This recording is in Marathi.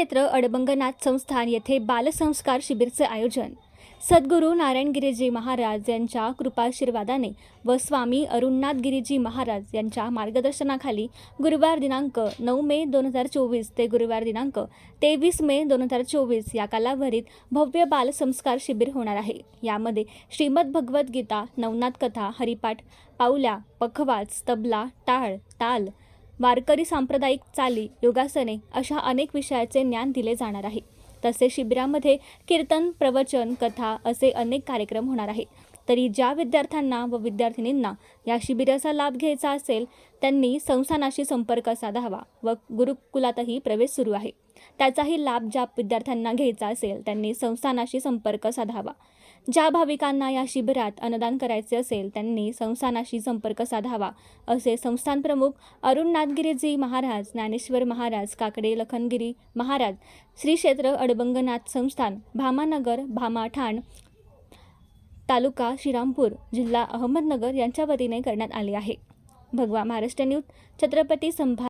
क्षेत्र अडबंगनाथ संस्थान येथे बालसंस्कार शिबिरचे आयोजन. सद्गुरू नारायणगिरीजी महाराज यांच्या कृपाशीर्वादाने व स्वामी अरुणनाथ गिरीजी महाराज यांच्या मार्गदर्शनाखाली गुरुवार दिनांक नऊ मे दोन हजार चोवीस ते गुरुवार दिनांक तेवीस मे दोन हजार चोवीस या कालावधीत भव्य बालसंस्कार शिबिर होणार आहे. यामध्ये श्रीमद भगवद्गीता नवनाथ कथा हरिपाठ पावल्या पखवाज तबला टाळ ताल वारकरी सांप्रदायिक चाली योगासने अशा अनेक विषयाचे ज्ञान दिले जाणार आहे. तसेच शिबिरामध्ये कीर्तन प्रवचन कथा असे अनेक कार्यक्रम होणार आहे तरी ज्या विद्यार्थ्यांना व विद्यार्थिनींना या शिबिराचा लाभ घ्यायचा असेल त्यांनी संस्थानाशी संपर्क साधावा व गुरुकुलातही प्रवेश सुरू आहे. त्याचाही लाभ ज्या विद्यार्थ्यांना घ्यायचा असेल त्यांनी संस्थानाशी संपर्क साधावा. ज्या भाविकांना या शिबिरात अन्नदान करायचे असेल त्यांनी संस्थानाशी संपर्क साधावा असे संस्थान प्रमुख अरुण नाथगिरीजी महाराज ज्ञानेश्वर महाराज काकडे लखनगिरी महाराज श्री क्षेत्र अडबंगनाथ संस्थान भामानगर भामाठाण तालुका श्रीरामपूर जिल्हा अहमदनगर यांच्या वतीने करण्यात आले आहे. भगवा महाराष्ट्र न्यूज छत्रपती संभा